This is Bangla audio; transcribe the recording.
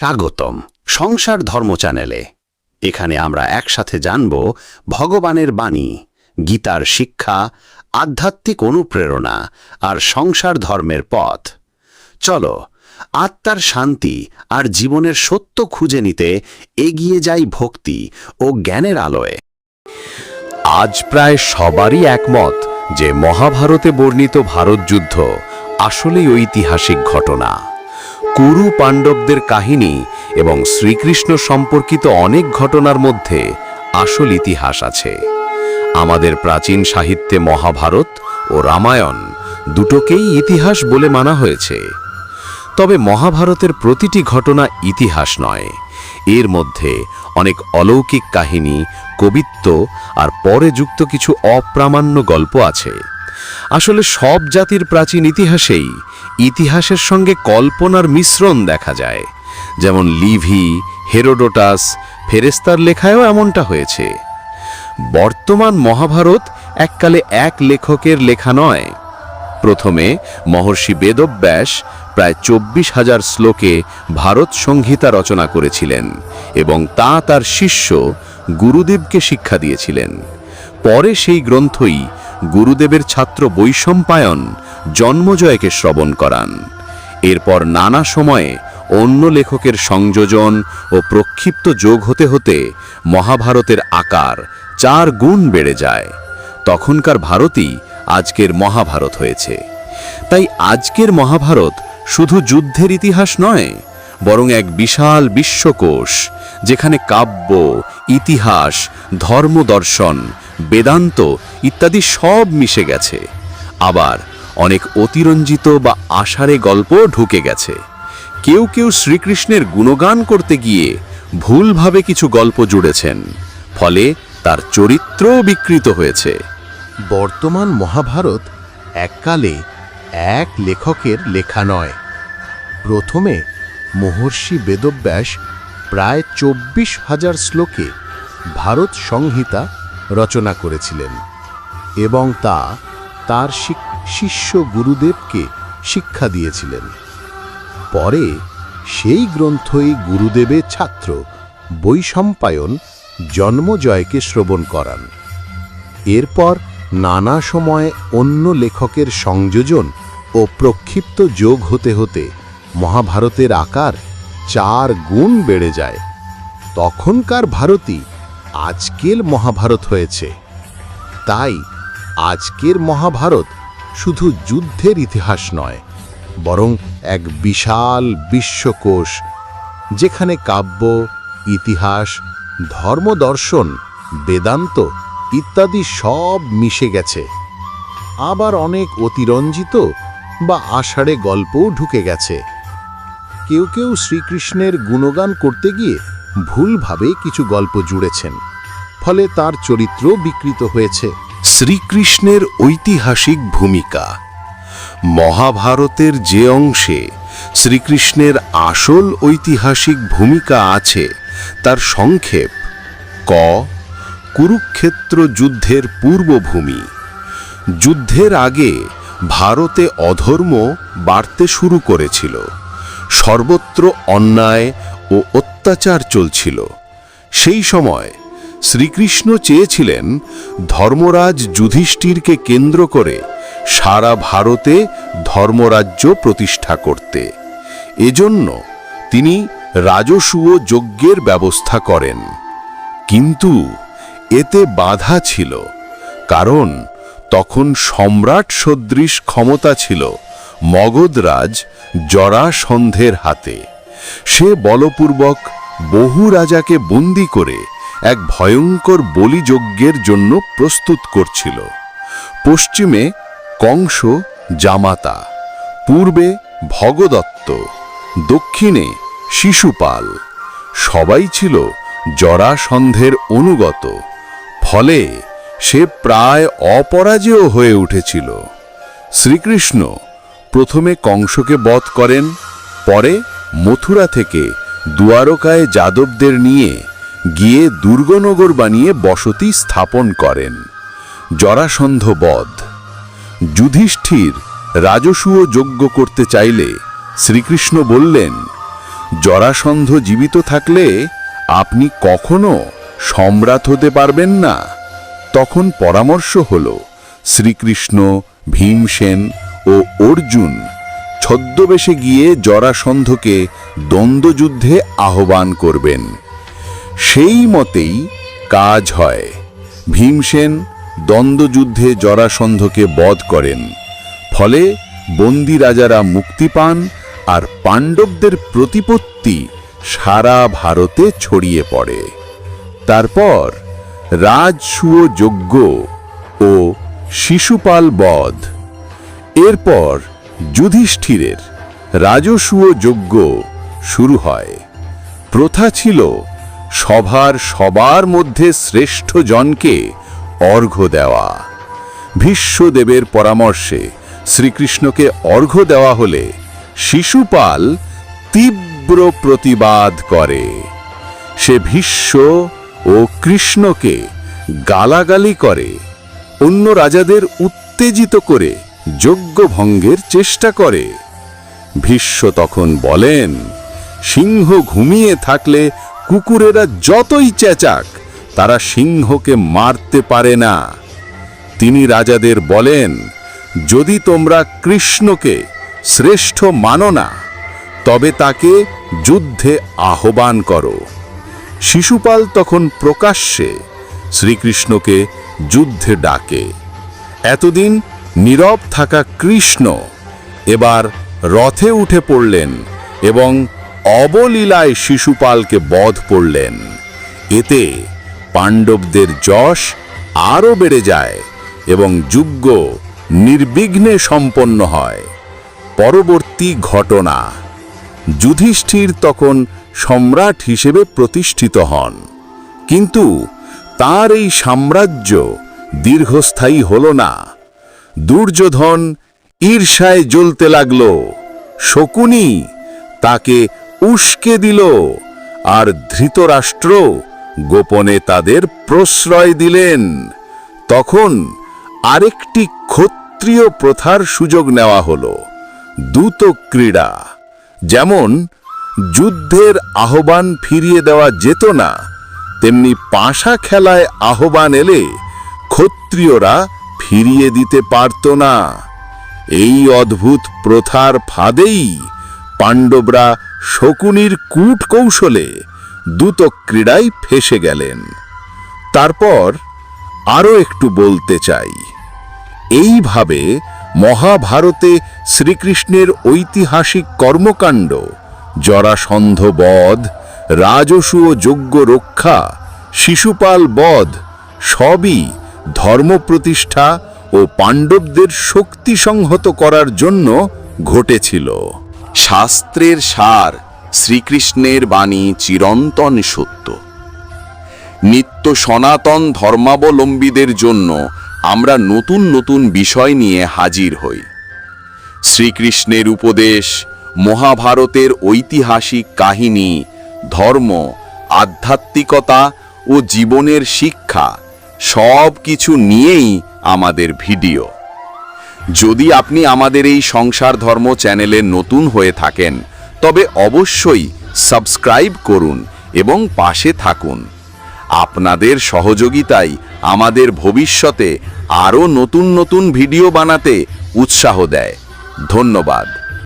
স্বাগতম সংসার ধর্ম চ্যানেলে। এখানে আমরা একসাথে জানব ভগবানের বাণী, গীতার শিক্ষা, আধ্যাত্মিক অনুপ্রেরণা আর সংসার ধর্মের পথ। চলো, আত্মার শান্তি আর জীবনের সত্য খুঁজে নিতে এগিয়ে যাই ভক্তি ও জ্ঞানের আলোয়। আজ প্রায় সবারই একমত যে মহাভারতে বর্ণিত ভারত যুদ্ধ আসলেই ঐতিহাসিক ঘটনা। কুরু পাণ্ডবদের কাহিনী এবং শ্রীকৃষ্ণ সম্পর্কিত অনেক ঘটনার মধ্যে আসল ইতিহাস আছে। আমাদের প্রাচীন সাহিত্যে মহাভারত ও রামায়ণ দুটোকেই ইতিহাস বলে মানা হয়েছে। তবে মহাভারতের প্রতিটি ঘটনা ইতিহাস নয়। এর মধ্যে অনেক অলৌকিক কাহিনী, কবিত্ব আর পরে যুক্ত কিছু অপ্রামাণ্য গল্প আছে। আসলে সব জাতির প্রাচীন ইতিহাসেই ইতিহাসের সঙ্গে কল্পনার মিশ্রণ দেখা যায়। যেমন লিভি, হেরোডোটাস, ফেরেস্তার লেখায়ও এমনটা হয়েছে। বর্তমান মহাভারত এককালে এক লেখকের লেখা নয়। প্রথমে মহর্ষি বেদব্যাস প্রায় চব্বিশ হাজার শ্লোকে ভারত সংহিতা রচনা করেছিলেন এবং তা তার শিষ্য গুরুদেবকে শিক্ষা দিয়েছিলেন। পরে সেই গ্রন্থই গুরুদেবের ছাত্র বৈশম্পায়ন জন্মজয়কে শ্রবণ করান। এরপর নানা সময়ে অন্য লেখকের সংযোজন ও প্রক্ষিপ্ত যোগ হতে হতে মহাভারতের আকার চার গুণ বেড়ে যায়। তখনকার ভারতই আজকের মহাভারত হয়েছে। তাই আজকের মহাভারত শুধু যুদ্ধের ইতিহাস নয়, বরং এক বিশাল বিশ্বকোষ, যেখানে কাব্য, ইতিহাস, ধর্মদর্শন বেদান্ত ইত্যাদি সব মিশে গেছে। আবার অনেক অতিরঞ্জিত বা আষাঢ়ে গল্প ঢুকে গেছে। কেউ কেউ শ্রীকৃষ্ণের গুণগান করতে গিয়ে ভুলভাবে কিছু গল্প জুড়েছেন, ফলে তার চরিত্রও বিকৃত হয়েছে। বর্তমান মহাভারত এককালে এক লেখকের লেখা নয়। প্রথমে মহর্ষি বেদব্যাস প্রায় চব্বিশ হাজার শ্লোকে ভারত সংহিতা রচনা করেছিলেন এবং তা তার শিষ্য গুরুদেবকে শিক্ষা দিয়েছিলেন। পরে সেই গ্রন্থই গুরুদেবের ছাত্র বৈশম্পায়ন জন্মজয়কে শ্রবণ করান। এরপর নানা সময়ে অন্য লেখকের সংযোজন ও প্রক্ষিপ্ত যোগ হতে হতে মহাভারতের আকার চার গুণ বেড়ে যায়। তখনকার ভারতই আজকের মহাভারত হয়েছে। তাই আজকের মহাভারত শুধু যুদ্ধের ইতিহাস নয়, বরং এক বিশাল বিশ্বকোষ, যেখানে কাব্য, ইতিহাস ধর্মদর্শন বেদান্ত ইত্যাদি সব মিশে গেছে। আবার অনেক অতিরঞ্জিত বা আষাঢ়ে গল্পও ঢুকে গেছে। কেউ কেউ শ্রীকৃষ্ণের গুণগান করতে গিয়ে ভুলভাবে কিছু গল্প জুড়েছেন। ফলে তার চরিত্র বিকৃত হয়েছে। শ্রীকৃষ্ণের ঐতিহাসিক ভূমিকা। মহাভারতের যে অংশে শ্রীকৃষ্ণের আসল ঐতিহাসিক ভূমিকা আছে, তার সংক্ষেপ। ক. কুরুক্ষেত্র যুদ্ধের পূর্বভূমি। যুদ্ধের আগে ভারতে অধর্ম বাড়তে শুরু করেছিল। সর্বত্র অন্যায় ও অত্যাচার চলছিল। সেই সময় শ্রীকৃষ্ণ চেয়েছিলেন ধর্মরাজ যুধিষ্ঠিরকে কেন্দ্র করে সারা ভারতে ধর্মরাজ্য প্রতিষ্ঠা করতে। এজন্য তিনি রাজসূয় যজ্ঞের ব্যবস্থা করেন। কিন্তু এতে বাধা ছিল, কারণ তখন সম্রাট সদৃশ ক্ষমতা ছিল মগধরাজ জরাসন্ধের হাতে। সে বলপূর্বক বহু রাজাকে বন্দি করে এক ভয়ঙ্কর বলিযজ্ঞের জন্য প্রস্তুত করছিল। পশ্চিমে কংস জামাতা, পূর্বে ভগদত্ত, দক্ষিণে শিশুপাল। সবাই ছিল জরাসন্ধের অনুগত, ফলে সে প্রায় অপরাজেয় হয়ে উঠেছিল। শ্রীকৃষ্ণ প্রথমে কংসকে বধ করেন, পরে মথুরা থেকে দুয়ারকায় যাদবদের নিয়ে গিয়ে দুর্গনগর বানিয়ে বসতি স্থাপন করেন। জরাসন্ধ বধ। যুধিষ্ঠির রাজসূয় যজ্ঞ করতে চাইলে শ্রীকৃষ্ণ বললেন, জরাসন্ধ জীবিত থাকলে আপনি কখনো সম্রাট হতে পারবেন না। তখন পরামর্শ হল, শ্রীকৃষ্ণ, ভীমসেন ও অর্জুন ছদ্মবেশে গিয়ে জরাসন্ধকে দ্বন্দ্বযুদ্ধে আহ্বান করবেন। সেই মতেই কাজ হয়। ভীমসেন দ্বন্দ্বযুদ্ধে জরাসন্ধকে বধ করেন। ফলে বন্দি রাজারা মুক্তি পান আর পাণ্ডবদের প্রতিপত্তি সারা ভারতে ছড়িয়ে পড়ে। তারপর রাজসূয় যজ্ঞ ও শিশুপাল বধ। এরপর যুধিষ্ঠিরের রাজসূয় যজ্ঞ শুরু হয়। প্রথা ছিল সভার সবার মধ্যে শ্রেষ্ঠ জনকে অর্ঘ্য দেওয়া। ভীষ্মদেবের পরামর্শে শ্রীকৃষ্ণকে অর্ঘ্য দেওয়া হলে শিশুপাল তীব্র প্রতিবাদ করে। সে ভীষ্ম ও কৃষ্ণকে গালাগালি করে। অন্য রাজাদের উত্তেজিত করে যজ্ঞ ভঙ্গের চেষ্টা করে। ভীষ্ম তখন বলেন, সিংহ ঘুমিয়ে থাকলে কুকুরেরা যতই চেঁচাক, তারা সিংহকে মারতে পারে না। তিনি রাজাদের বলেন, যদি তোমরা কৃষ্ণকে শ্রেষ্ঠ মানো না, তবে তাকে যুদ্ধে আহ্বান করো। শিশুপাল তখন প্রকাশ্যে শ্রীকৃষ্ণকে যুদ্ধে ডাকে। এতদিন নীরব থাকা কৃষ্ণ এবার রথে উঠে পড়লেন এবং অবলীলায় শিশুপালকে বধ করলেন। এতে পাণ্ডবদের যশ আরও বেড়ে যায় এবং যুদ্ধ নির্বিঘ্নে সম্পন্ন হয়। পরবর্তী ঘটনা, যুধিষ্ঠির তখন সম্রাট হিসেবে প্রতিষ্ঠিত হন, কিন্তু তার এই সাম্রাজ্য দীর্ঘস্থায়ী হল না। দুর্যোধন ঈর্ষায় জ্বলতে লাগল। শকুনি তাকে উস্কে দিল আর ধৃতরাষ্ট্র গোপনে তাদের প্রশ্রয় দিলেন। তখন আরেকটি ক্ষত্রিয় প্রথার সুযোগ নেওয়া হল, দ্রুত ক্রীড়া। যেমন, যুদ্ধের আহ্বান ফিরিয়ে দেওয়া যেত না, তেমনি পাশা খেলায় আহ্বান এলে ক্ষত্রিয়রা ফিরিয়ে দিতে পারত না। এই অদ্ভুত প্রথার ফাঁদেই পাণ্ডবরা শকুনির কূট কৌশলে ক্রীড়ায় ফেসে গেলেন। তারপর আরও একটু বলতে চাই। এইভাবে মহাভারতে শ্রীকৃষ্ণের ঐতিহাসিক কর্মকাণ্ড, জরাসন্ধ বধ রাজসূয় যজ্ঞ রক্ষা, শিশুপাল বধ, সবই ধর্ম প্রতিষ্ঠা ও পাণ্ডবদের শক্তি সংহত করার জন্য ঘটেছিল। শাস্ত্রের সার শ্রীকৃষ্ণের বাণী চিরন্তন সত্য। নিত্য সনাতন ধর্মাবলম্বীদের জন্য আমরা নতুন নতুন বিষয় নিয়ে হাজির হই। শ্রীকৃষ্ণের উপদেশ, মহাভারতের ঐতিহাসিক কাহিনী, ধর্ম, আধ্যাত্মিকতা ও জীবনের শিক্ষা সব কিছু নিয়েই আমাদের ভিডিও। যদি আপনি আমাদের এই সংসার ধর্ম চ্যানেলে নতুন হয়ে থাকেন, তবে অবশ্যই সাবস্ক্রাইব করুন এবং পাশে থাকুন। আপনাদের সহযোগিতাই আমাদের ভবিষ্যতে আরও নতুন নতুন ভিডিও বানাতে উৎসাহ দেয়। ধন্যবাদ।